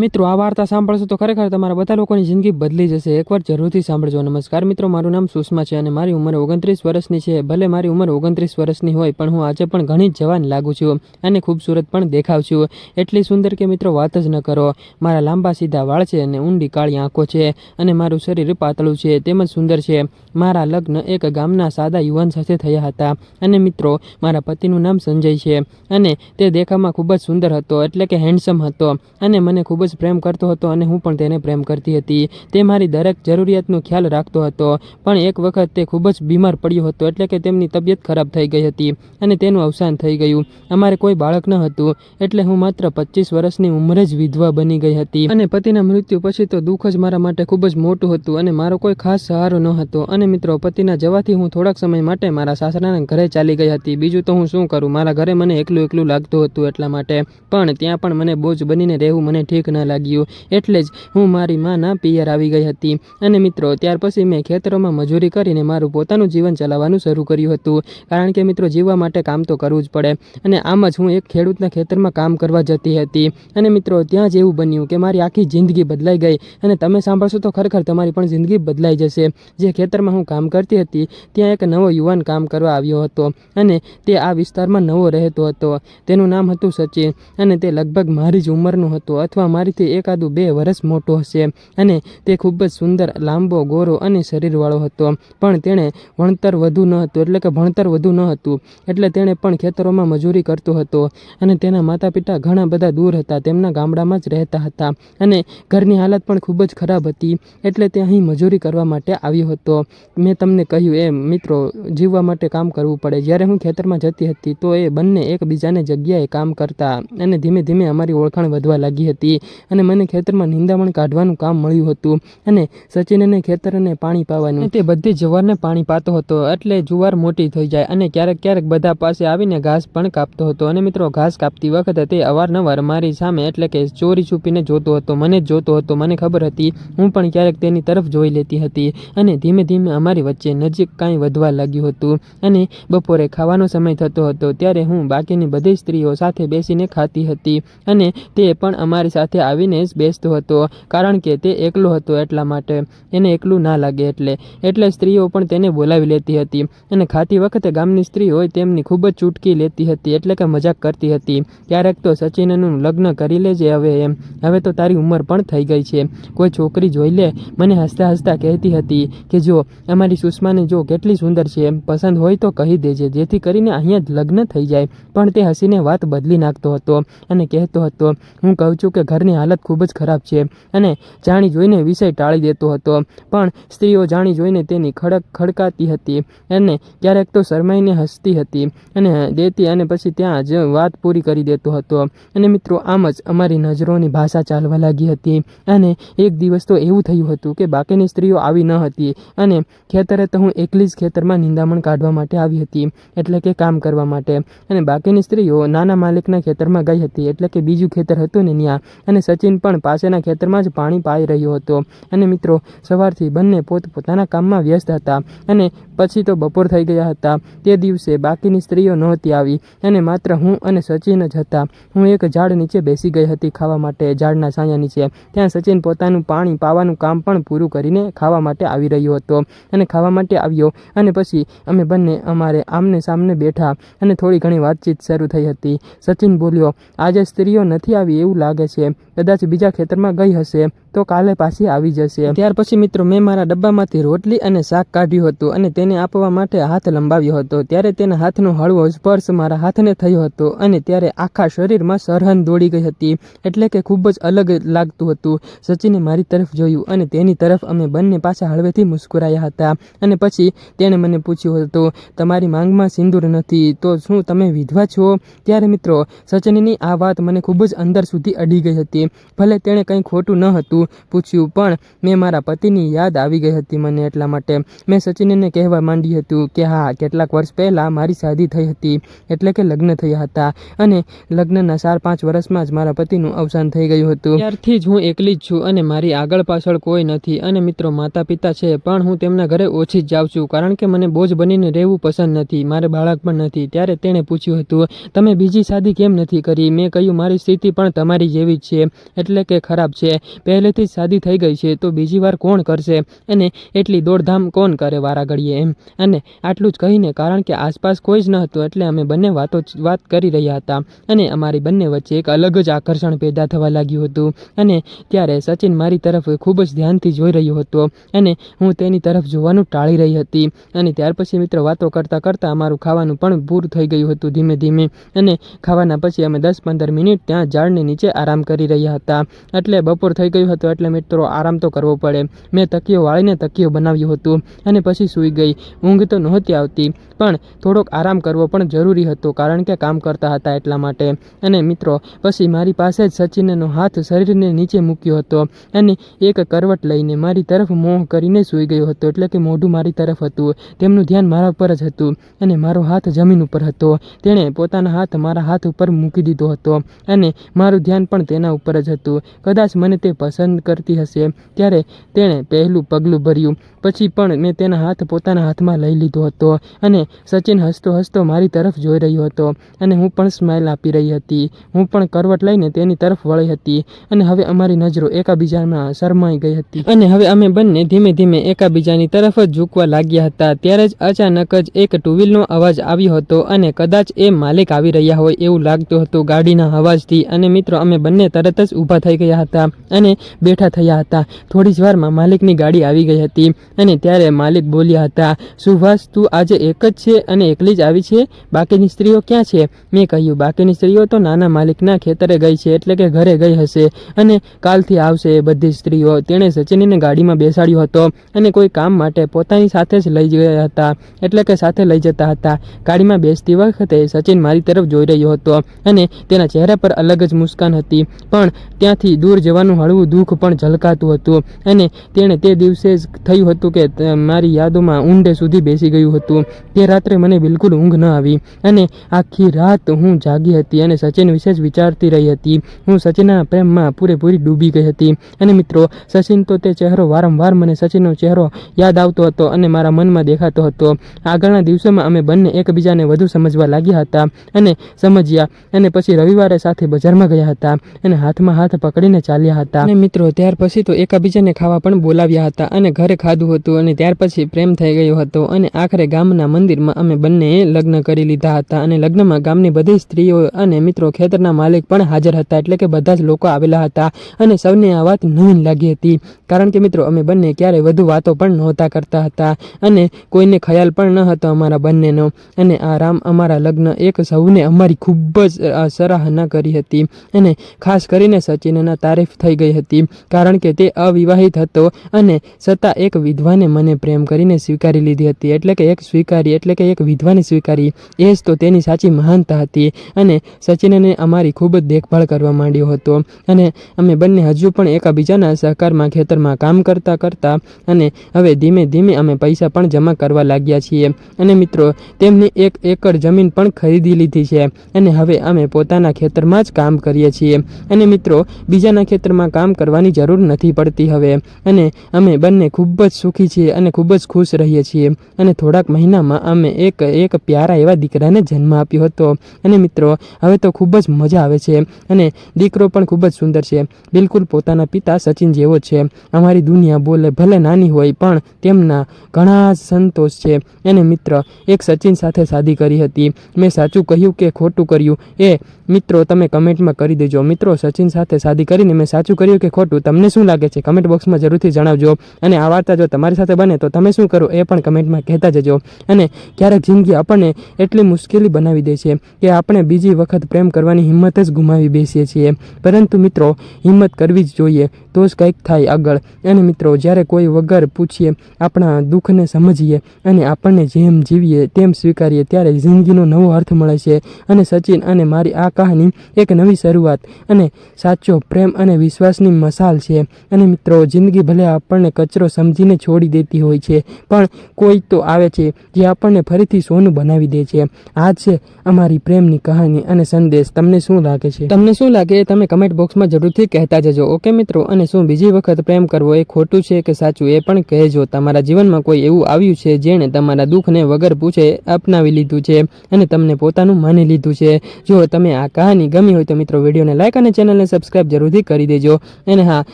મિત્રો, આ વાર્તા સાંભળશો તો ખરેખર તમારા બધા લોકોની જિંદગી બદલી જશે. એકવાર જરૂરથી સાંભળજો. નમસ્કાર. મિત્રો, મારું નામ સુષ્મા છે અને મારી ઉંમર ઓગણત્રીસ વર્ષની છે. ભલે મારી ઉંમર ઓગણત્રીસ વર્ષની હોય, પણ હું આજે પણ ઘણી જ જવાન લાગુ છું અને ખૂબસૂરત પણ દેખાવ છું. એટલી સુંદર કે, મિત્રો, વાત જ ન કરો. મારા લાંબા સીધા વાળ છે અને ઊંડી કાળી આંખો છે અને મારું શરીર પાતળું છે, તેમજ સુંદર છે. મારા લગ્ન એક ગામના સાદા યુવાન સાથે થયા હતા અને, મિત્રો, મારા પતિનું નામ સંજય છે અને તે દેખાવમાં ખૂબ જ સુંદર હતો, એટલે કે હેન્ડસમ હતો અને મને ખૂબ જ પ્રેમ કરતો હતો અને હું પણ તેને પ્રેમ કરતી હતી. તે મારી દરેક જરૂરિયાતનો ખ્યાલ રાખતો હતો. પણ એક વખત તે ખૂબ જ બીમાર પડ્યો હતો એટલે કે તેમની તબિયત ખરાબ થઈ ગઈ હતી અને તેનું અવસાન થઈ ગયું. અમારે કોઈ બાળક ન હતું એટલે હું માત્ર પચીસ વર્ષની ઉંમરે જ વિધવા બની ગઈ હતી. અને પતિના મૃત્યુ પછી તો દુઃખ જ મારા માટે ખૂબ જ મોટું હતું અને મારો કોઈ ખાસ સહારો ન હતો. અને મિત્રો, પતિના જવાથી હું થોડાક સમય માટે મારા સાસરાના ઘરે ચાલી ગઈ હતી. બીજું તો હું શું કરું? મારા ઘરે મને એકલું એકલું લાગતું હતું એટલા માટે. પણ ત્યાં પણ મને બોજ બનીને રહેવું મને ઠીક ન લાગ્યું. એટલે જ હું મારી માના પિયર આવી ગઈ હતી. અને મિત્રો, ત્યાર પછી મેં ખેતરોમાં મજૂરી કરીને મારું પોતાનું જીવન ચલાવવાનું શરૂ કર્યું હતું. કારણ કે મિત્રો, જીવવા માટે કામ તો કરવું જ પડે. અને આમ જ હું એક ખેડૂતના ખેતરમાં કામ કરવા જતી હતી. અને મિત્રો, ત્યાં જ એવું બન્યું કે મારી આખી જિંદગી બદલાઈ ગઈ. અને તમે સાંભળશો તો ખરેખર તમારી પણ જિંદગી બદલાઈ જશે. જે ખેતરમાં હું કામ કરતી હતી, ત્યાં એક નવો યુવાન કામ કરવા આવ્યો હતો. અને તે આ વિસ્તારમાં નવો રહેતો હતો. તેનું નામ હતું સચિન. અને તે લગભગ મારી જ ઉંમરનું હતું અથવા મારીથી એકાદું બે વર્ષ મોટો હશે અને તે ખૂબ જ સુંદર, લાંબો, ગોરો અને શરીરવાળો હતો. પણ તેણે ભણતર વધુ ન હતું, એટલે કે ભણતર વધુ ન હતું. એટલે તેણે પણ ખેતરોમાં મજૂરી કરતો હતો અને તેના માતા પિતા ઘણા બધા દૂર હતા, તેમના ગામડામાં જ રહેતા હતા અને ઘરની હાલત પણ ખૂબ જ ખરાબ હતી. એટલે તે અહીં મજૂરી કરવા માટે આવ્યો હતો. મેં તમને કહ્યું એમ, મિત્રો, જીવવા માટે કામ કરવું પડે. જ્યારે હું ખેતરમાં જતી હતી, તો એ બંને એકબીજાને જગ્યાએ કામ કરતા અને ધીમે ધીમે અમારી ઓળખાણ વધવા લાગી હતી. અને મને ખેતરમાં નિંદામણ કાઢવાનું કામ મળ્યું હતું. અને સચિનને ખેતરને પાણી પાવાનું. તે બધી જુવારને પાણી પાતો હતો, એટલે જુવાર મોટી થઈ જાય અને ક્યારેક ક્યારેક બધા પાસે આવીને ઘાસ પણ કાપતો હતો. અને મિત્રો, ઘાસ કાપતી વખતે તે અવારનવાર મારી સામે એટલે કે ચોરી છુપીને જોતો હતો, મને જ જોતો હતો. મને ખબર હતી, હું પણ ક્યારેક તેની તરફ જોઈ લેતી હતી. અને ધીમે ધીમે અમારી વચ્ચે નજીક કાંઈ વધવા લાગ્યું હતું. અને બપોરે ખાવાનો સમય થતો હતો, ત્યારે હું બાકીની બધી સ્ત્રીઓ સાથે બેસીને ખાતી હતી. અને તે પણ અમારી સાથે આવીને જ બેસતો હતો, કારણ કે તે એકલો હતો એટલા માટે. એને એકલું ના લાગે એટલે. એટલે સ્ત્રીઓ પણ તેને બોલાવી લેતી હતી. અને ખાતી વખતે ગામની સ્ત્રી હોય તેમની ખૂબ જ ચૂટકી લેતી હતી, એટલે કે મજાક કરતી હતી. ક્યારેક તો સચિનનું લગ્ન કરી લેજે હવે એમ. હવે તો તારી ઉંમર પણ થઈ ગઈ છે. કોઈ છોકરી જોઈ લે. મને હસતા હસતા કહેતી હતી કે જો, અમારી સુષ્માને જો કેટલી સુંદર છે એમ. પસંદ હોય તો કહી દેજે, જેથી કરીને અહીંયા જ લગ્ન થઈ જાય. પણ તે હસીને વાત બદલી નાખતો હતો અને કહેતો હતો, હું કહું છું કે ઘરની હાલત ખૂબ જ ખરાબ છે અને જાણી જોઈને વિષય ટાળી દેતો હતો. પણ સ્ત્રીઓ જાણી જોઈને તેની ખડક ખડકાતી હતી અને ક્યારેક તો શરમાઈને હસતી હતી અને દેતી અને પછી ત્યાં જ વાત પૂરી કરી દેતો હતો. અને મિત્રો, આમ જ અમારી નજરોની ભાષા ચાલવા લાગી હતી અને એક દિવસ તો એવું થયું હતું કે બાકીની સ્ત્રીઓ આવી ન હતી અને ખેતરે તો હું એકલી જ ખેતરમાં નિંદામણ કાઢવા માટે આવી હતી, એટલે કે કામ કરવા માટે. અને બાકીની સ્ત્રીઓ નાના માલિકના ખેતરમાં ગઈ હતી, એટલે કે બીજું ખેતર હતું ને ત્યાં. અને સચિન પણ પાસેના ખેતરમાં જ પાણી પાઈ રહ્યો હતો. અને મિત્રો, સવારથી બંને પોત પોતાના કામમાં વ્યસ્ત હતા અને પછી તો બપોર થઈ ગયા હતા. તે દિવસે બાકીની સ્ત્રીઓ નહોતી આવી અને માત્ર હું અને સચિન જ હતા. હું એક ઝાડ નીચે બેસી ગઈ હતી ખાવા માટે, ઝાડના છાયા નીચે. ત્યાં સચિન પોતાનું પાણી પાવાનું કામ પણ પૂરું કરીને ખાવા માટે આવી રહ્યો હતો અને ખાવા માટે આવ્યો અને પછી અમે બંને અમારે આમને સામને બેઠા અને થોડી ઘણી વાતચીત શરૂ થઈ હતી. સચિન બોલ્યો, આજે સ્ત્રીઓ નથી આવી એવું લાગે છે. કદાચ બીજા ખેતરમાં ગઈ હશે. તો કાલે પાછી આવી જશે ત્યાર પછી મિત્રો મેં મારા ડબ્બામાંથી રોટલી અને શાક કાઢ્યું હતું અને તેને આપવા માટે હાથ લંબાવ્યો હતો. ત્યારે તેના હાથનો હળવો સ્પર્શ મારા હાથને થયો હતો અને ત્યારે આખા શરીરમાં સરહન દોડી ગઈ હતી. એટલે કે ખૂબ જ અલગ લાગતું હતું. સચિને મારી તરફ જોયું અને તેની તરફ અમે બંને પાછા હળવેથી મુસ્કુરાયા હતા. અને પછી તેણે મને પૂછ્યું હતું, તમારી માંગમાં સિંદૂર નથી, તો શું તમે વિધવા છો? ત્યારે મિત્રો, સચિનની આ વાત મને ખૂબ જ અંદર સુધી અડી ગઈ હતી. ભલે તેણે કંઈ ખોટું ન હતું પૂછ્યું પણ મેં મારા પતિની યાદ આવી ગઈ હતી મને એટલા માટે. મેં સચિનને કહેવા માંડી હતું કે હા, કેટલાક વર્ષ પહેલાં મારી શાદી થઈ હતી, એટલે કે લગ્ન થયા હતા. અને લગ્નના ચાર પાંચ વર્ષમાં જ મારા પતિનું અવસાન થઈ ગયું હતું. ત્યારથી જ હું એકલી જ છું અને મારી આગળ પાછળ કોઈ નથી. અને મિત્રો માતા પિતા છે, પણ હું તેમના ઘરે ઓછી જ જાઉં છું, કારણ કે મને બોજ બનીને રહેવું પસંદ નથી. મારે બાળક પણ નથી. ત્યારે તેણે પૂછ્યું હતું, તમે બીજી શાદી કેમ નથી કરી? મેં કહ્યું, મારી સ્થિતિ પણ તમારી જેવી જ છે, એટલે કે ખરાબ છે. પહેલેથી જ શાદી થઈ ગઈ છે, તો બીજી વાર કોણ કરશે? અને એટલી દોડધામ કોણ કરે વારાઘડીએ એમ? અને આટલું જ કહીને, કારણ કે આસપાસ કોઈ જ ન હતું, એટલે અમે બંને વાતો વાત કરી રહ્યા હતા. અને અમારી બંને વચ્ચે એક અલગ જ આકર્ષણ પેદા થવા લાગ્યું હતું. અને ત્યારે સચિન મારી તરફ ખૂબ જ ધ્યાનથી જોઈ રહ્યો હતો. અને હું તેની તરફ જોવાનું ટાળી રહી હતી. અને ત્યાર પછી મિત્રો, વાતો કરતાં કરતાં અમારું ખાવાનું પણ પૂરું થઈ ગયું હતું ધીમે ધીમે. અને ખાવાના પછી અમે દસ પંદર મિનિટ ત્યાં ઝાડની નીચે આરામ કરી રહ્યા હતા. એટલે બપોર થઈ ગયું હતું. એટલે મિત્રો આરામ તો કરવો પડે. મેં તકીઓ વાળીને તકીઓ બનાવ્યું હતું અને પછી સૂઈ ગઈ. ઊંઘ તો નહોતી આવતી, પણ થોડોક આરામ કરવો પણ જરૂરી હતો કારણ કે કામ કરતા હતા એટલા માટે. અને મિત્રો, પછી મારી પાસે જ સચિનનો હાથ શરીરને નીચે મૂક્યો હતો અને એક કરવટ લઈને મારી તરફ મોહ કરીને સૂઈ ગયો હતો એટલે કે મોઢું મારી તરફ હતું. તેમનું ધ્યાન મારા ઉપર જ હતું અને મારો હાથ જમીન ઉપર હતો. તેણે પોતાના હાથ મારા હાથ ઉપર મૂકી દીધો હતો અને મારું ધ્યાન પણ તેના ઉપર જ હતું. કદાચ મને તે પસંદ કરતી હશે. ત્યારે તેણે પહેલું પગલું ભર્યું. પછી પણ મેં તેના હાથ પોતાના હાથમાં લઈ લીધો હતો અને સચિન હસતો હસતો મારી તરફ જોઈ રહ્યો હતો અને હું પણ સ્માઇલ આપી રહી હતી. હું પણ કરવટ લઈને તેની તરફ વળી હતી અને હવે અમારી નજરો એકાબીજામાં શરમાઈ ગઈ હતી. અને હવે અમે બંને ધીમે ધીમે એકાબીજાની તરફ જ ઝૂકવા લાગ્યા હતા. ત્યારે જ અચાનક જ એક ટુ વ્હીલનો અવાજ આવ્યો હતો અને કદાચ એ માલિક આવી રહ્યા હોય એવું લાગતું હતું ગાડીના અવાજથી. અને મિત્રો, અમે બંને તરત જ ઊભા થઈ ગયા હતા અને બેઠા થયા હતા. થોડી જ વારમાં માલિકની ગાડી આવી ગઈ હતી અને ત્યારે માલિક બોલ્યા હતા, સુભાષ, તું આજે એક જ છે અને એકલી જ આવી છે? બાકીની સ્ત્રીઓ ક્યાં છે? મેં કહ્યું, બાકીની સ્ત્રીઓ તો નાના માલિકના ખેતરે ગઈ છે, એટલે કે ઘરે ગઈ હશે અને કાલથી આવશે એ બધી સ્ત્રીઓ. તેણે સચિનને ગાડીમાં બેસાડ્યો હતો અને કોઈ કામ માટે પોતાની સાથે જ લઈ ગયા હતા, એટલે કે સાથે લઈ જતા હતા. ગાડીમાં બેસતી વખતે સચિન મારી તરફ જોઈ રહ્યો હતો અને તેના ચહેરા પર અલગ જ મુસ્કાન હતી. પણ ત્યાંથી દૂર જવાનું હળવું દુઃખ પણ ઝલકાતું હતું. અને તેણે તે દિવસે જ થયું હતું કે મારી યાદોમાં ઊંડે સુધી બેસી ગયું હતું તે રાત્રે મને બિલકુલ ઊંઘ ન આવી. અને આખી રાત હું જાગી હતી અને સચિન વિશે જ વિચારતી રહી હતી. હું સચિનના પ્રેમમાં પૂરેપૂરી ડૂબી ગઈ હતી. અને મિત્રો, સચિન તો તે ચહેરો વારંવાર મને સચિનનો ચહેરો યાદ આવતો હતો અને મારા મનમાં દેખાતો હતો. આગળના દિવસોમાં અમે બંને એકબીજાને વધુ સમજવા લાગ્યા હતા અને સમજ્યા. અને પછી રવિવારે સાથે બજારમાં ગયા હતા અને હાથમાં હાથ પકડીને ચાલ્યા હતા. અને મિત્રો ત્યાર પછી તો એકબીજાને ખાવા પણ બોલાવ્યા હતા અને ઘરે ખાધું હતું અને ત્યાર પછી પ્રેમ થઈ ગયો હતો અને આખરે ગામના મંદિરમાં અમે બંનેએ લગ્ન કરી લીધા હતા અને લગ્નમાં ગામની બધી સ્ત્રીઓ અને મિત્રો ખેતરના માલિક પણ હાજર હતા, એટલે કે બધા જ લોકો આવેલા હતા અને સૌને આ વાત નવીન લાગી હતી. કારણ કે મિત્રો, અમે બંને ક્યારેય વધુ વાતો પણ નહોતા કરતા હતા અને કોઈને ખ્યાલ પણ ન હતો અમારા બંનેનો. અને આ રામ અમારા લગ્ન એક સૌને અમારી ખૂબ જ સરાહના કરી હતી અને ખાસ કરીને સચિનના તારીફ થઈ ગઈ હતી. કારણ કે તે અવિવાહિત હતો અને છતાં એક વિધવાને મને પ્રેમ કરીને સ્વીકારી લીધી હતી. એટલે કે એક સ્વીકારી, એટલે કે એક વિધવાને સ્વીકારી. એ જ તો તેની સાચી મહાનતા હતી અને સચિનને અમારી ખૂબ જ દેખભાળ કરવા માંડ્યો હતો. અને અમે બંને હજુ પણ એકબીજાના સહકારમાં ખેતરમાં કામ કરતા કરતા અને હવે ધીમે ધીમે અમે પૈસા પણ જમા કરવા લાગ્યા છીએ. અને મિત્રો, તેમની એક એકર જમીન પણ ખરીદી લીધી છે અને હવે અમે પોતાના ખેતરમાં જ કામ કરીએ છીએ. અને મિત્રો, બીજાના ખેતરમાં કામ કરવાની જરૂર નથી પડતી હવે. અને અમે બંને ખૂબ જ સુખી છીએ અને ખૂબ જ ખુશ રહીએ છીએ. અને થોડાક મહિનામાં અમે એક એક પ્યારા એવા દીકરાને જન્મ આપ્યો હતો. અને મિત્રો, હવે તો ખૂબ જ મજા આવે છે. અને દીકરો પણ ખૂબ જ સુંદર છે. બિલકુલ પોતાના પિતા સચિન જેવો છે. અમારી દુનિયા બોલે ભલે નાની હોય, પણ તેમના ઘણા સંતોષ છે. અને મિત્ર, એક સચિન સાથે શાદી કરી હતી. મેં સાચું કહ્યું કે ખોટું કર્યું? એ મિત્રો, તમે કમેન્ટમાં કરી દેજો. મિત્રો, સચિન સાથે શાદી કરીને મેં સાચું કર્યું કે ખોટું, તમને શું લાગે છે? કમેન્ટ બોક્સમાં જરૂરથી જણાવજો. અને આ વાર્તા જો તમારી સાથે બને, તો તમે શું કરો એ પણ કમેન્ટમાં કહેતા જજો. અને ક્યારેક જિંદગી આપણને એટલી મુશ્કેલી બનાવી દે છે કે આપણે બીજી વખત પ્રેમ કરવાની હિંમત જ ગુમાવી બેસીએ છીએ. પરંતુ મિત્રો, હિંમત કરવી જ જોઈએ. તો જ કંઈક થાય આગળ. અને મિત્રો, જ્યારે કોઈ વગર પૂછીએ, આપણા દુઃખને સમજીએ અને આપણને જેમ જીવીએ તેમ સ્વીકારીએ, ત્યારે જિંદગીનો નવો અર્થ મળે છે. અને સચિન અને મારી આ કહાની એક નવી શરૂઆત અને સાચો પ્રેમ અને વિશ્વાસની મસાલ છે. અને મિત્રો, જિંદગી ભલે આપણને કચરો સમજીને છોડી દેતી હોય છે, પણ કોઈ તો આવે છે જે આપણને ફરીથી સોનું બનાવી દે છે. આ છે અમારી પ્રેમની કહાની અને સંદેશ. તમને શું લાગે છે? તમને શું લાગે તમે કમેન્ટ બોક્સમાં જરૂરથી કહેતા જજો. ઓકે મિત્રો? અને શું બીજી વખત પ્રેમ કરવો એ ખોટું છે કે સાચું એ પણ કહેજો તમારા જીવનમાં કોઈ એવું આવ્યું છે જેણે તમારા દુઃખને વગર પૂછે, અપનાવી લીધું છે અને તમને પોતાનું માની લીધું છે. જો તમે આ કહાની ગમી હોય તો મિત્રો વિડીયોને લાઇક અને ચેનલને સબસ્ક્રાઇબ જરૂરથી કરી દેજો. અને હા,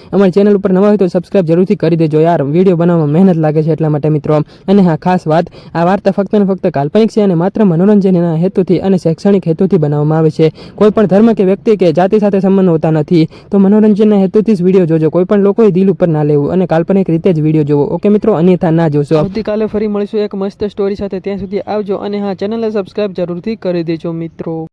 અમારી ચેનલ ઉપર નવા હોય તો સબસ્ક્રાઇબ જરૂરથી કરી દેજો યાર. વીડિયો બનાવવામાં મહેનત લાગે છે એટલા માટે મિત્રો. અને હા, ખાસ વાત, આ વાર્તા ફક્ત ને ફક્ત કાલ્પનિક છે અને માત્ર મનોરંજનના હેતુથી અને શૈક્ષણિક હેતુથી બનાવવામાં આવે છે. કોઈ પણ ધર્મ કે વ્યક્તિ કે જાતિ સાથે સંબંધ હોતા નથી. તો મનોરંજનના હેતુથી જ વીડિયો જોજો કોઈ પણ લોકોએ દિલ ઉપર ના લેવું અને કાલ્પનિક રીતે જ વીડિયો જોવો. ઓકે મિત્રો, અન્યથા ના જોશો. આવતીકાલે ફરી મળીશું એક મસ્ત સ્ટોરી સાથે. ત્યાં સુધી આવજો અને હા ચેનલને સબસ્ક્રાઈબ જરૂરથી કરી દેજો મિત્રો.